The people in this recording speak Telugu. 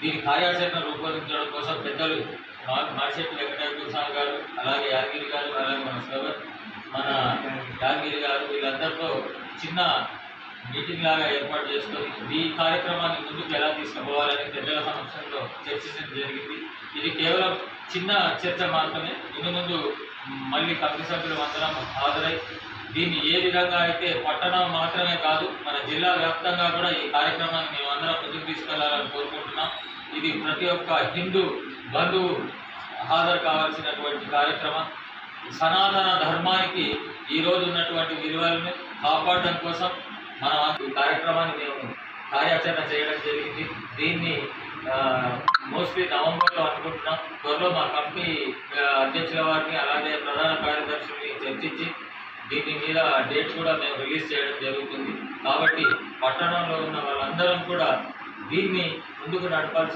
దీని కార్యాచరణ రూపొందించడం కోసం పెద్దలు మా- మాడిశెట్టి వెంకటేశ్వర స్వామి గారు అలాగే యాదగిరి గారు అలాగే మన శోభన్ మన యాదగిరి గారు వీళ్ళందరితో చిన్న మీటింగ్ లాగా ఏర్పాటు చేసుకొని ఈ కార్యక్రమాన్ని ముందుకు ఎలా తీసుకుపోవాలని పెద్దల సమక్షంలో చర్చించడం జరిగింది. ఇది కేవలం చిన్న చర్చ మాత్రమే ఇందు ముందు మళ్ళీ కమిటీ సభ్యులు అందరం హాజరై దీన్ని ఏ విధంగా అయితే పట్టణం మాత్రమే కాదు మన జిల్లా వ్యాప్తంగా కూడా ఈ కార్యక్రమాన్ని మేమందరం అందరం ముందుకు తీసుకెళ్ళాలని కోరుకుంటున్నాం. ఇది ప్రతి ఒక్క హిందూ బంధువు హాజరు కావాల్సినటువంటి కార్యక్రమం. సనాతన ధర్మానికి ఈ ఉన్నటువంటి విలువలను కాపాడడం కోసం మనం ఈ కార్యక్రమాన్ని మేము కార్యాచరణ చేయడం జరిగింది. దీన్ని మోస్ట్లీ నవంబర్లో అనుకుంటున్నాం. త్వరలో మా కమిటీ అధ్యక్షుల వారిని అలాగే ప్రధాన కార్యదర్శుల్ని చర్చించి దీని మీద డేట్ కూడా మేము రిలీజ్ చేయడం జరుగుతుంది. కాబట్టి పట్టణంలో ఉన్న వాళ్ళందరం కూడా దీన్ని ముందుకు నడపాల్సి